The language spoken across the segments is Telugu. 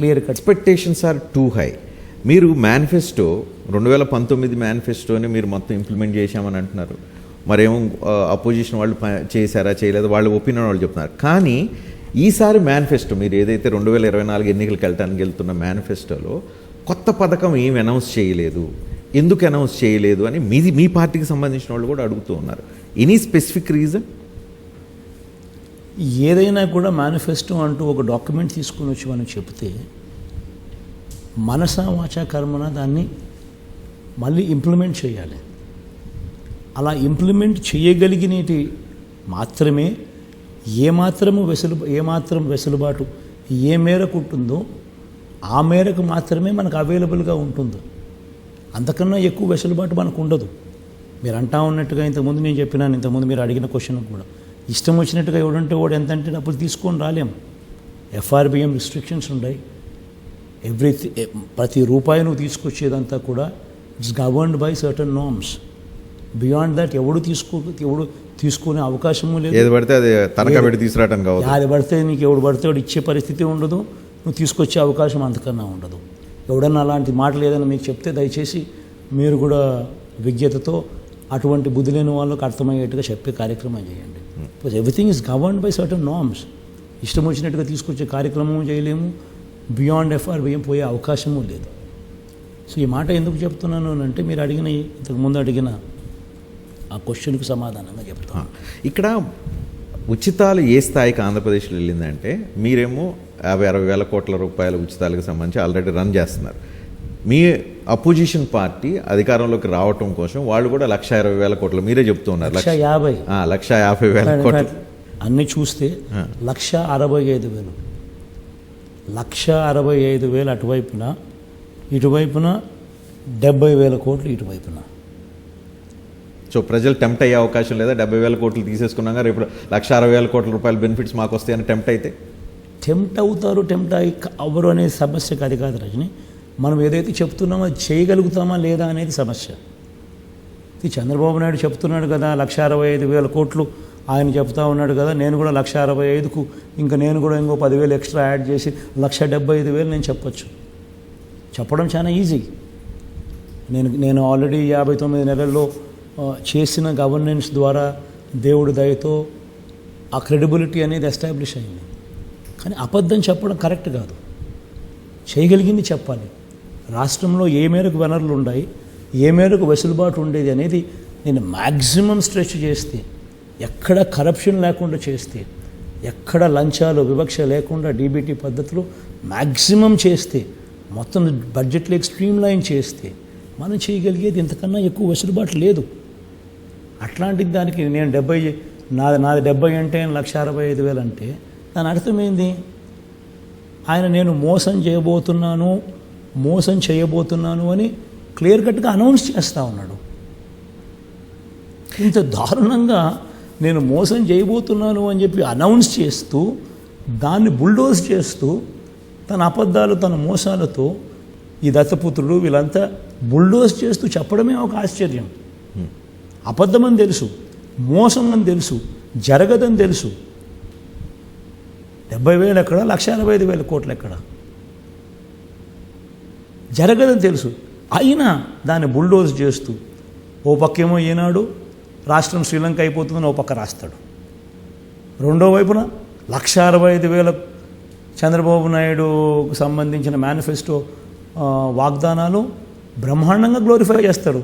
Clear expectations are too high మీరు మేనిఫెస్టో రెండు వేల పంతొమ్మిది మేనిఫెస్టోని మీరు మొత్తం ఇంప్లిమెంట్ చేశామని అంటున్నారు. మరేమో అపోజిషన్ వాళ్ళు చేశారా చేయలేదు వాళ్ళు ఒపీనియన్ వాళ్ళు చెప్తున్నారు. కానీ ఈసారి మేనిఫెస్టో మీరు ఏదైతే రెండు వేల ఇరవై నాలుగు ఎన్నికలకు వెళ్ళటానికి వెళ్తున్న మేనిఫెస్టోలో కొత్త పథకం ఏం అనౌన్స్ చేయలేదు ఎందుకు అనౌన్స్ చేయలేదు అని మీది మీ పార్టీకి సంబంధించిన వాళ్ళు కూడా అడుగుతూ ఉన్నారు. ఎనీ స్పెసిఫిక్ రీజన్ ఏదైనా కూడా మేనిఫెస్టో అంటూ ఒక డాక్యుమెంట్ తీసుకుని వచ్చి మనం చెప్తే మనస వాచ కర్మన దాన్ని మళ్ళీ ఇంప్లిమెంట్ చేయాలి. అలా ఇంప్లిమెంట్ చేయగలిగినటి మాత్రమే ఏమాత్రము వెసులు ఏమాత్రం వెసులుబాటు ఏ మేరకు ఉంటుందో ఆ మేరకు మాత్రమే మనకు అవైలబుల్గా ఉంటుంది. అంతకన్నా ఎక్కువ వెసులుబాటు మనకు ఉండదు. మీరు అంటా ఉన్నట్టుగా ఇంతకుముందు నేను చెప్పినాను ఇంతకుముందు మీరు అడిగిన క్వశ్చన్ కూడా. ఇష్టం వచ్చినట్టుగా ఎవడంటే వాడు ఎంత అంటే డబ్బులు తీసుకొని రాలేం. ఎఫ్ఆర్బిఎం రిస్ట్రిక్షన్స్ ఉన్నాయి ఎవ్రీ ప్రతి రూపాయి నువ్వు తీసుకొచ్చేదంతా కూడా it's governed by certain norms. Beyond that ఎవడు తీసుకో ఎవడు తీసుకునే అవకాశము లేదు. ఏది పడితే అది తనఖా పెట్టి తీసుకురావడానికి కావద్దు. అది పడితే నీకు ఎవడు పడితే వాడు ఇచ్చే పరిస్థితి ఉండదు. నువ్వు తీసుకొచ్చే అవకాశం అంతకన్నా ఉండదు. ఎవడన్నా అలాంటి మాటలు ఏదైనా మీకు చెప్తే దయచేసి మీరు కూడా విజ్ఞతతో అటువంటి బుద్ధి లేని వాళ్ళకి అర్థమయ్యేట్టుగా చెప్పే కార్యక్రమం చేయండి. Because everything is governed by certain norms ఇష్టం వచ్చినట్టుగా తీసుకొచ్చే కార్యక్రమం చేయలేము. బియాండ్ ఎఫ్ఆర్బిఎం పోయే అవకాశము లేదు. సో ఈ మాట ఎందుకు చెప్తున్నాను అంటే మీరు అడిగిన ఇంతకు ఇంతకుముందు అడిగిన ఆ క్వశ్చన్కి సమాధానంగా చెప్తాను. ఇక్కడ ఉచితాలు ఏ స్థాయికి ఆంధ్రప్రదేశ్లో వెళ్ళిందంటే మీరేమో యాభై అరవై వేల కోట్ల రూపాయల ఉచితాలకు సంబంధించి ఆల్రెడీ రన్ చేస్తున్నారు. మీ అపోజిషన్ పార్టీ అధికారంలోకి రావటం కోసం వాళ్ళు కూడా లక్ష ఇరవై వేల కోట్లు. మీరే చెప్తూ ఉన్నారు. లక్ష యాభై. ఆ, లక్ష యాభై వేల కోట్లు. అన్ని చూస్తే. లక్ష అరవై ఐదు వేలు. లక్ష అరవై ఐదు వేలు అటువైపున ఇటువైపున డెబ్బై వేల కోట్లు ఇటువైపున. సో ప్రజలు టెంప్ట్ అయ్యే అవకాశం లేదా? డెబ్బై వేల కోట్లు తీసేసుకున్నాక రేపు లక్ష అరవై వేల కోట్ల రూపాయల బెనిఫిట్స్ మాకు వస్తాయని టెంప్ట్ అయితే? టెంప్ట్ అవుతారు టెంప్ట్ అయ్యి అవ్వరు అనే సమస్య అది కాదు రజని. మనం ఏదైతే చెప్తున్నామో అది చేయగలుగుతామా లేదా అనేది సమస్య. ఇది చంద్రబాబు నాయుడు చెప్తున్నాడు కదా లక్ష అరవై ఐదు వేల కోట్లు ఆయన చెప్తా ఉన్నాడు కదా నేను కూడా లక్ష అరవై ఐదుకు ఇంకా నేను కూడా ఇంకో పదివేలు ఎక్స్ట్రా యాడ్ చేసి లక్ష డెబ్బై ఐదు వేలు నేను చెప్పొచ్చు. చెప్పడం చాలా ఈజీ. నేను నేను ఆల్రెడీ యాభై తొమ్మిది నెలల్లో చేసిన గవర్నెన్స్ ద్వారా దేవుడి దయతో ఆ క్రెడిబిలిటీ అనేది ఎస్టాబ్లిష్ అయింది. కానీ అబద్ధం చెప్పడం కరెక్ట్ కాదు. చేయగలిగింది చెప్పాలి. రాష్ట్రంలో ఏ మేరకు వనరులు ఉన్నాయి ఏ మేరకు వెసులుబాటు ఉండేది అనేది నేను మ్యాక్సిమం స్ట్రెచ్ చేస్తే ఎక్కడ కరప్షన్ లేకుండా చేస్తే ఎక్కడ లంచాలు వివక్ష లేకుండా డీబీటీ పద్ధతిలో మ్యాక్సిమం చేస్తే మొత్తం బడ్జెట్లో స్ట్రీమ్ లైన్ చేస్తే మనం చేయగలిగేది ఇంతకన్నా ఎక్కువ వెసులుబాటు లేదు. అట్లాంటి దానికి నేను డెబ్బై నాది నాది డెబ్బై అంటే లక్ష అరవై ఐదు వేలు అంటే దాని అర్థమైంది ఆయన నేను మోసం చేయబోతున్నాను మోసం చేయబోతున్నాను అని క్లియర్ కట్గా అనౌన్స్ చేస్తూ ఉన్నాడు. ఇంత దారుణంగా నేను మోసం చేయబోతున్నాను అని చెప్పి అనౌన్స్ చేస్తూ దాన్ని బుల్డోజ్ చేస్తూ తన అబద్ధాలు తన మోసాలతో ఈ దత్తపుత్రుడు వీళ్ళంతా బుల్డోజ్ చేస్తూ చెప్పడమే ఒక ఆశ్చర్యం. అబద్ధమని తెలుసు మోసం అని తెలుసు జరగదని తెలుసు. డెబ్బై వేలు ఎక్కడ? లక్ష ఎనభై ఐదు వేల కోట్లు ఎక్కడ? జరగదని తెలుసు. అయినా దాన్ని బుల్డోజ్ చేస్తూ ఓ పక్కేమో ఈనాడు రాష్ట్రం శ్రీలంక అయిపోతుందని ఓ పక్క రాస్తాడు. రెండో వైపున లక్ష అరవై ఐదు వేల చంద్రబాబు నాయుడుకు సంబంధించిన మేనిఫెస్టో వాగ్దానాలు బ్రహ్మాండంగా గ్లోరిఫై చేస్తారు.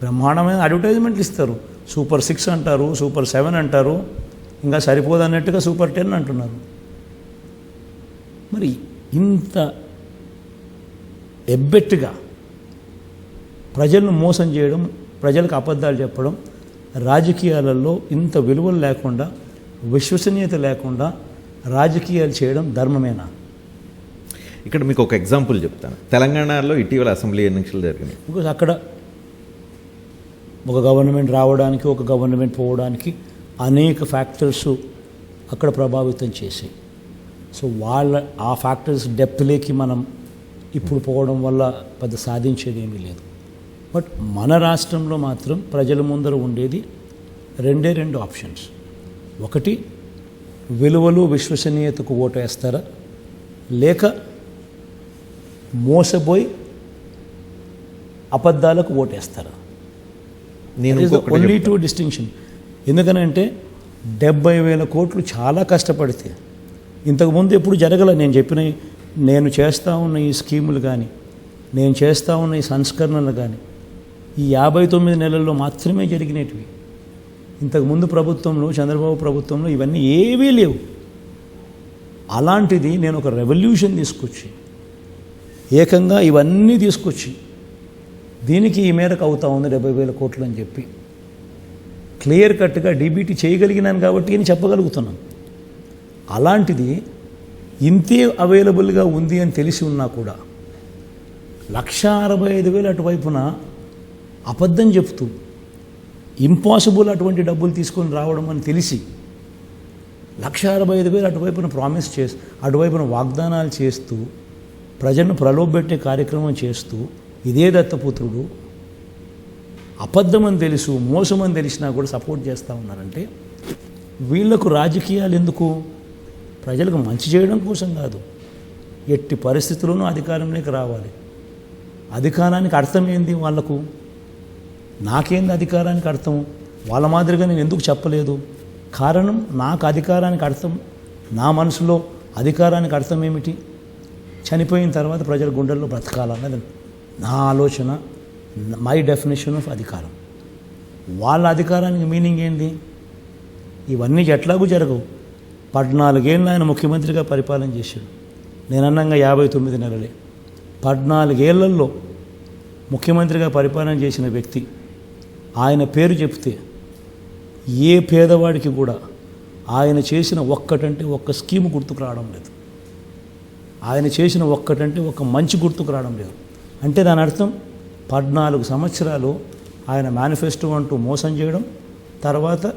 బ్రహ్మాండమైన అడ్వర్టైజ్మెంట్లు ఇస్తారు. సూపర్ సిక్స్ అంటారు సూపర్ సెవెన్ అంటారు ఇంకా సరిపోదన్నట్టుగా సూపర్ టెన్ అంటున్నారు. మరి ఇంత ఎబ్బెట్టుగా ప్రజలను మోసం చేయడం ప్రజలకు అబద్ధాలు చెప్పడం రాజకీయాలలో ఇంత విలువలు లేకుండా విశ్వసనీయత లేకుండా రాజకీయాలు చేయడం ధర్మమేనా? ఇక్కడ మీకు ఒక ఎగ్జాంపుల్ చెప్తాను. తెలంగాణలో ఇటీవల అసెంబ్లీ ఎన్నికలు జరిగినాయి. బికాజ్ అక్కడ ఒక గవర్నమెంట్ రావడానికి ఒక గవర్నమెంట్ పోవడానికి అనేక ఫ్యాక్టర్స్ అక్కడ ప్రభావితం చేసాయి సో వాళ్ళ ఆ ఫ్యాక్టర్స్ డెప్త్లేకి మనం ఇప్పుడు పోవడం వల్ల పెద్ద సాధించేది ఏమీ లేదు. బట్ మన రాష్ట్రంలో మాత్రం ప్రజల ముందర ఉండేది రెండే రెండు ఆప్షన్స్. ఒకటి విలువలు విశ్వసనీయతకు ఓటు వేస్తారా లేక మోసపోయి అబద్ధాలకు ఓటేస్తారు? నేను ఓన్లీ. టూ డిస్టింక్షన్ ఎందుకనంటే డెబ్బై వేల కోట్లు చాలా కష్టపడితే ఇంతకుముందు ఎప్పుడు జరగల నేను చెప్పిన నేను చేస్తూ ఉన్న ఈ స్కీములు కానీ నేను చేస్తూ ఉన్న ఈ సంస్కరణలు కానీ ఈ యాభై తొమ్మిది నెలల్లో మాత్రమే జరిగినటివి. ఇంతకుముందు ప్రభుత్వంలో చంద్రబాబు ప్రభుత్వంలో ఇవన్నీ ఏవీ లేవు. అలాంటిది నేను ఒక రెవల్యూషన్ తీసుకొచ్చి ఏకంగా ఇవన్నీ తీసుకొచ్చి దీనికి ఈ మేరకు అవుతా ఉంది డెబ్బై వేల కోట్లు అని చెప్పి క్లియర్ కట్గా డీబీటీ చేయగలిగినాను కాబట్టి నేను చెప్పగలుగుతున్నాను. అలాంటిది ఇంతే అవైలబుల్గా ఉంది అని తెలిసి ఉన్నా కూడా లక్ష అరవై ఐదు వేలు అటువైపున అబద్ధం చెప్తూ ఇంపాసిబుల్ అటువంటి డబ్బులు తీసుకొని రావడం అని తెలిసి లక్ష అరవై ఐదు వేలు అటువైపున ప్రామిస్ చేస్తూ అటువైపున వాగ్దానాలు చేస్తూ ప్రజలను ప్రలోభపెట్టే కార్యక్రమం చేస్తూ ఇదే దత్తపుత్రుడు అబద్ధమని తెలుసు మోసమని తెలిసినా కూడా సపోర్ట్ చేస్తూ ఉన్నారంటే వీళ్ళకు రాజకీయాలు ఎందుకు? ప్రజలకు మంచి చేయడం కోసం కాదు. ఎట్టి పరిస్థితుల్లోనూ అధికారంలోకి రావాలి. అధికారానికి అర్థం ఏంది వాళ్ళకు? నాకేంది అధికారానికి అర్థం? వాళ్ళ మాదిరిగా నేను ఎందుకు చెప్పలేదు? కారణం నాకు అధికారానికి అర్థం నా మనసులో అధికారానికి అర్థం ఏమిటి? చనిపోయిన తర్వాత ప్రజల గుండెల్లో బ్రతకాలన్నది నా ఆలోచన మై డెఫినేషన్ ఆఫ్ అధికారం. వాళ్ళ అధికారానికి మీనింగ్ ఏంది? ఇవన్నీ ఎట్లాగూ జరగవు. పద్నాలుగేళ్ళు ఆయన ముఖ్యమంత్రిగా పరిపాలన చేశాడు. నేను అన్నంగా యాభై తొమ్మిది నెలలే. పద్నాలుగేళ్ళలో ముఖ్యమంత్రిగా పరిపాలన చేసిన వ్యక్తి ఆయన పేరు చెప్తే ఏ పేదవాడికి కూడా ఆయన చేసిన ఒక్కటంటే ఒక్క స్కీమ్ గుర్తుకు రావడం లేదు. ఆయన చేసిన ఒక్కటంటే ఒక మంచి గుర్తుకు రావడం లేదు. అంటే దాని అర్థం పద్నాలుగు సంవత్సరాలు ఆయన మేనిఫెస్టో అంటూ మోసం చేయడం తర్వాత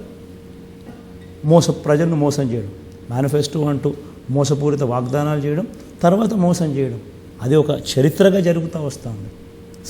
మోస ప్రజలను మోసం చేయడం. మేనిఫెస్టో అంటూ మోసపూరిత వాగ్దానాలు చేయడం తర్వాత మోసం చేయడం అది ఒక చరిత్రగా జరుగుతూ వస్తుంది.